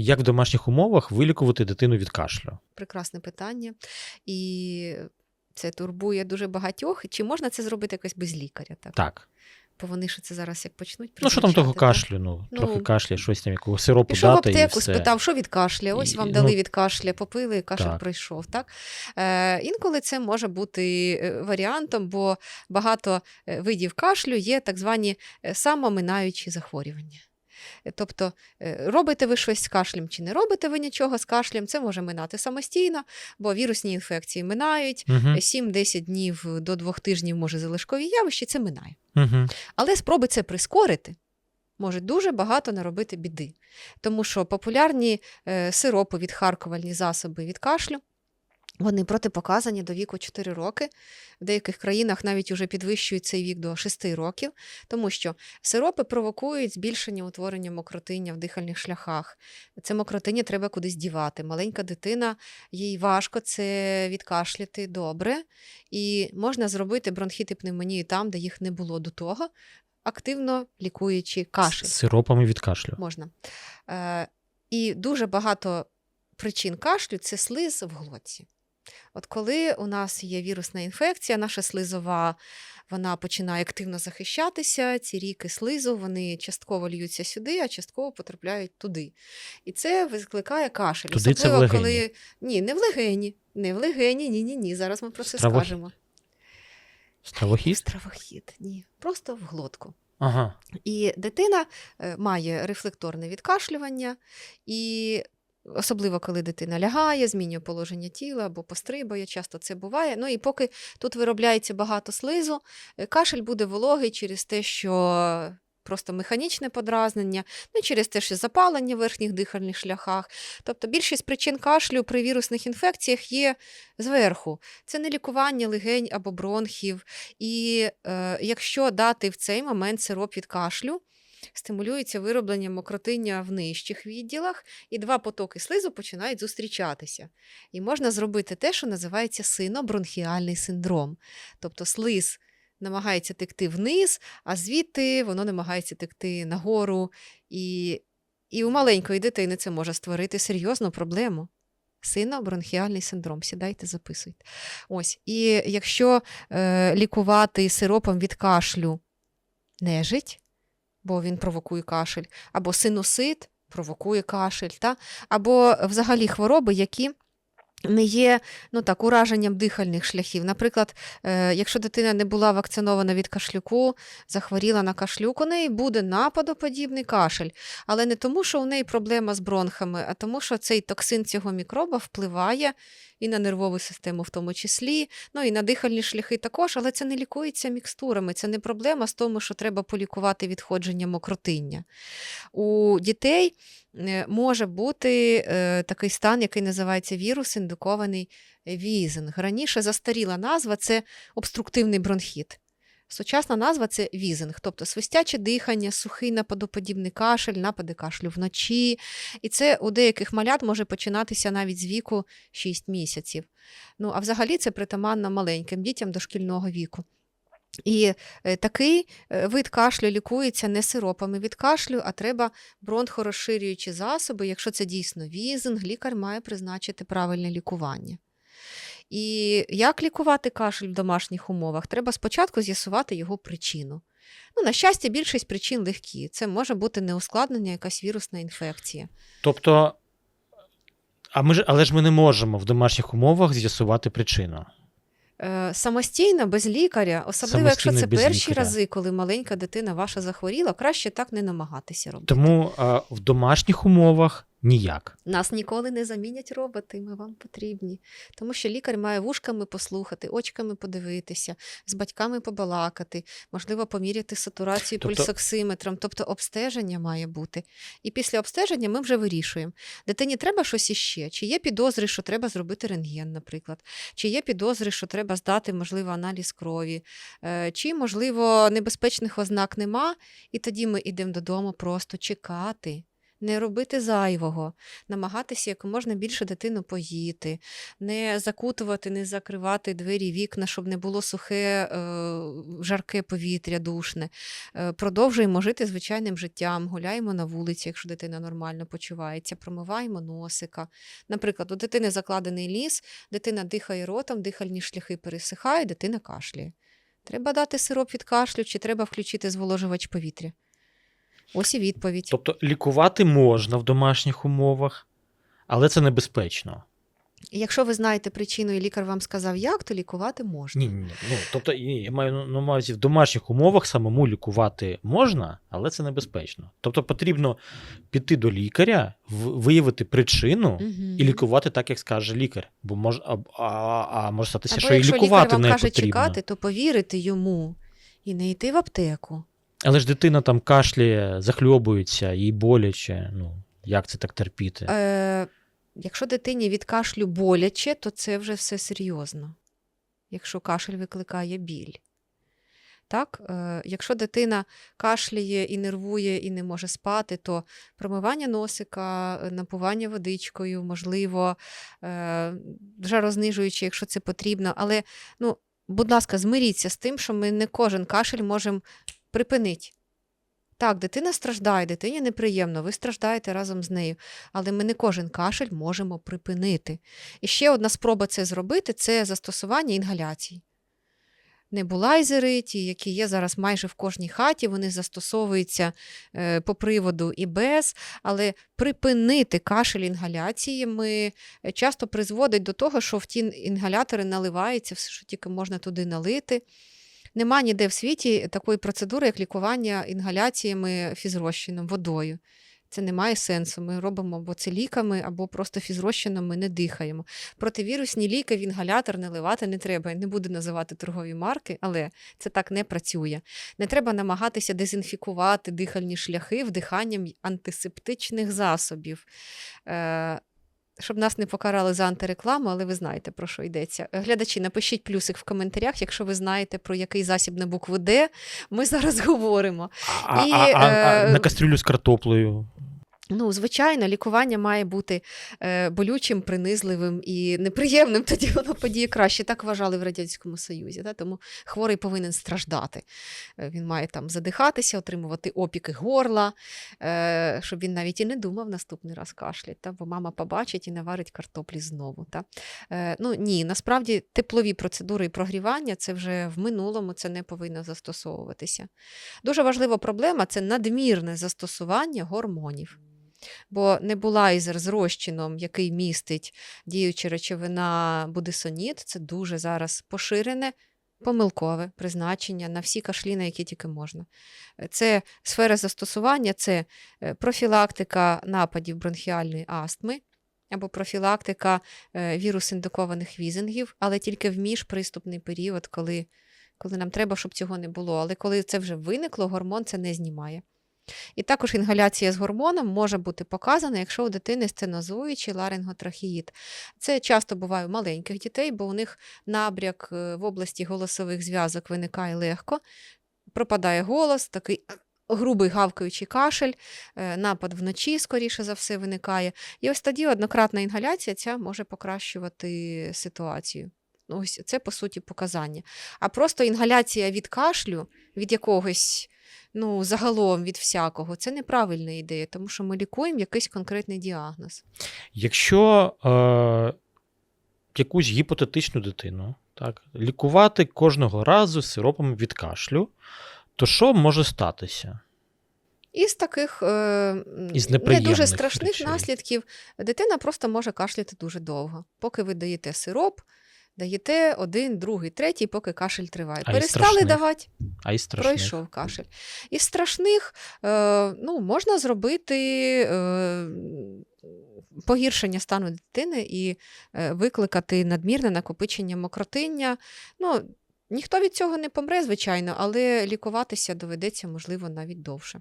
Як в домашніх умовах вилікувати дитину від кашлю? Прекрасне питання. І це турбує дуже багатьох. Чи можна це зробити якось без лікаря? Так? Так. Бо вони що це зараз як почнуть Ну що там того так? кашлю? Ну, Ну, трохи кашля, щось там, якого сиропу Пішов в дати і аптеку, все. спитав, що від кашля. Ось І- вам ну, дали від кашля, попили, кашель так. пройшов. Так? Е, інколи це може бути е, варіантом, бо багато е, видів кашлю є так звані е, самоминаючі захворювання. Тобто, е, робите ви щось з кашлем чи не робите ви нічого з кашлем, це може минати самостійно, бо вірусні інфекції минають. Угу. 7-10 днів до 2 тижнів може залишкові явища, це минає. Угу. Але спроби це прискорити може дуже багато наробити біди. Тому що популярні е, сиропи, відхаркувальні засоби від кашлю. Вони протипоказані до віку 4 роки. В деяких країнах навіть уже підвищують цей вік до 6 років, тому що сиропи провокують збільшення утворення мокротиння в дихальних шляхах. Це мокротиння треба кудись дівати. Маленька дитина, їй важко це відкашляти добре, і можна зробити бронхіт і пневмонію там, де їх не було до того, активно лікуючи кашель. З сиропами від кашлю. Можна. Е, і дуже багато причин кашлю це слиз в глотці. От коли у нас є вірусна інфекція, наша слизова вона починає активно захищатися, ці ріки слизу вони частково льються сюди, а частково потрапляють туди. І це викликає кашель. Туди це в Особливо, легені? коли ні, не в легені, не в легені, ні, ні, ні. Зараз ми про це Стравохід? скажемо. Стравохіст? Стравохід, ні, просто в глотку. Ага. І дитина е, має рефлекторне відкашлювання, і особливо коли дитина лягає, змінює положення тіла або пострибує, часто це буває. Ну і поки тут виробляється багато слизу, е, кашель буде вологий через те, що. Просто механічне подразнення, ну через те, що запалення в верхніх дихальних шляхах. Тобто більшість причин кашлю при вірусних інфекціях є зверху. Це не лікування легень або бронхів. І е, якщо дати в цей момент сироп від кашлю, стимулюється вироблення мокротиння в нижчих відділах, і два потоки слизу починають зустрічатися. І можна зробити те, що називається синобронхіальний синдром. Тобто слиз намагається текти вниз, а звідти воно намагається текти нагору. І, і у маленької дитини це може створити серйозну проблему. Синобронхіальний синдром. Сідайте, записуйте. Ось. І якщо е, лікувати сиропом від кашлю нежить, бо він провокує кашель, або синусит провокує кашель, та? або взагалі хвороби, які не є ну так, ураженням дихальних шляхів. Наприклад, е, якщо дитина не була вакцинована від кашлюку, захворіла на кашлюк, у неї буде нападоподібний кашель. Але не тому, що у неї проблема з бронхами, а тому, що цей токсин цього мікроба впливає і на нервову систему, в тому числі, ну і на дихальні шляхи також, але це не лікується мікстурами. Це не проблема з тому, що треба полікувати відходження мокротиння. У дітей може бути е, такий стан, який називається вірус індукований візинг. Раніше застаріла назва це обструктивний бронхіт. Сучасна назва це візинг, тобто свистяче дихання, сухий нападоподібний кашель, напади кашлю вночі. І це у деяких малят може починатися навіть з віку 6 місяців. Ну, а взагалі це притаманно маленьким дітям дошкільного віку. І е, такий е, вид кашлю лікується не сиропами від кашлю, а треба бронхорозширюючі засоби. Якщо це дійсно візинг, лікар має призначити правильне лікування. І як лікувати кашель в домашніх умовах? Треба спочатку з'ясувати його причину. Ну, на щастя, більшість причин легкі. Це може бути неускладнення, якась вірусна інфекція. Тобто, а ми ж, але ж ми не можемо в домашніх умовах з'ясувати причину. Е, Самостійно, без лікаря, особливо якщо це перші лікаря. рази, коли маленька дитина ваша захворіла, краще так не намагатися робити. Тому а, в домашніх умовах ніяк. Нас ніколи не замінять роботи, ми вам потрібні. Тому що лікар має вушками послухати, очками подивитися, з батьками побалакати, можливо, поміряти сатурацію Тобто- пульсоксиметром, тобто обстеження має бути. І після обстеження ми вже вирішуємо, дитині треба щось іще, чи є підозри, що треба зробити рентген, наприклад, чи є підозри, що треба здати, можливо, аналіз крові, е, чи, можливо, небезпечних ознак нема, і тоді ми йдемо додому просто чекати. Не робити зайвого, намагатися якомога більше дитину поїти, не закутувати, не закривати двері, вікна, щоб не було сухе, е, жарке повітря, душне. Е, Продовжуємо жити звичайним життям, гуляємо на вулиці, якщо дитина нормально почувається, промиваємо носика. Наприклад, у дитини закладений ліс, дитина дихає ротом, дихальні шляхи пересихають, дитина кашляє. Треба дати сироп від кашлю, чи треба включити зволожувач повітря. Ось і відповідь. Тобто лікувати можна в домашніх умовах, але це небезпечно. Якщо ви знаєте причину, і лікар вам сказав, як, то лікувати можна. Ні, ні, ні. Ну, тобто, ні, я маю на увазі, в домашніх умовах самому лікувати можна, але це небезпечно. Тобто потрібно піти до лікаря, виявити причину Мгм. і лікувати так, як скаже лікар. Бо мож, а, а, а може статися, Або що і якщо лікувати лікар вам не каже потрібно. чекати, то повірити йому і не йти в аптеку. Але ж дитина там кашляє, захльобується, їй боляче. Ну, як це так терпіти? Е, якщо дитині від кашлю боляче, то це вже все серйозно. Якщо кашель викликає біль. Так? Е, якщо дитина кашляє і нервує, і не може спати, то промивання носика, напування водичкою, можливо, е, жарознижуючи, якщо це потрібно. Але, ну, будь ласка, змиріться з тим, що ми не кожен кашель можемо припинити. Так, дитина страждає, дитині неприємно, ви страждаєте разом з нею, але ми не кожен кашель можемо припинити. І ще одна спроба це зробити це застосування інгаляцій. Небулайзери, ті, які є зараз майже в кожній хаті, вони застосовуються е, по приводу і без, але припинити кашель інгаляціями е, часто призводить до того, що в ті інгалятори наливається все, що тільки можна туди налити. Нема ніде в світі такої процедури, як лікування інгаляціями фізрозчином, водою. Це не має сенсу. Ми робимо або це ліками, або просто фізрозчином ми не дихаємо. Противірусні ліки в інгалятор наливати не треба. Не буду називати торгові марки, але це так не працює. Не треба намагатися дезінфікувати дихальні шляхи вдиханням антисептичних засобів. Е, щоб нас не покарали за антирекламу, але ви знаєте, про що йдеться. Глядачі, напишіть плюсик в коментарях, якщо ви знаєте, про який засіб на букву Д ми зараз говоримо. А, і, а, а, а е, на кастрюлю з картоплею. Ну, звичайно, лікування має бути е, болючим, принизливим і неприємним. Тоді воно подіє краще. Так вважали в Радянському Союзі. Да? Тому хворий повинен страждати. Е, Він має там задихатися, отримувати опіки горла, е, щоб він навіть і не думав наступний раз кашлять, та? бо мама побачить і наварить картоплі знову. Та? Ну, ні, насправді теплові процедури і прогрівання це вже в минулому, це не повинно застосовуватися. Дуже важлива проблема це надмірне застосування гормонів. Бо небулайзер з розчином, який містить діюча речовина будисоніт, це дуже зараз поширене, помилкове призначення на всі кашлі, на які тільки можна. Це сфера застосування, це е, профілактика нападів бронхіальної астми або профілактика е, вірус-індукованих візингів, але тільки в міжприступний період, коли, коли нам треба, щоб цього не було. Але коли це вже виникло, гормон це не знімає. І також інгаляція з гормоном може бути показана, якщо у дитини стенозуючий ларинготрахеїд. Це часто буває у маленьких дітей, бо у них набряк е, в області голосових зв'язок виникає легко, пропадає голос, такий грубий гавкаючий кашель, е, напад вночі, скоріше за все, виникає. І ось тоді однократна інгаляція ця може покращувати ситуацію. Ось це, по суті, показання. А просто інгаляція від кашлю, від якогось ну, загалом від всякого, це неправильна ідея, тому що ми лікуємо якийсь конкретний діагноз. Якщо е, якусь гіпотетичну дитину так, лікувати кожного разу сиропом від кашлю, то що може статися? Із таких е, Із не дуже страшних речей. наслідків дитина просто може кашляти дуже довго. Поки ви даєте сироп, даєте один, другий, третій, поки кашель триває. А Перестали давати, А страшних? пройшов кашель. Із страшних е, ну, можна зробити е, погіршення стану дитини і е, викликати надмірне накопичення мокротиння. Ну, ніхто від цього не помре, звичайно, але лікуватися доведеться, можливо, навіть довше.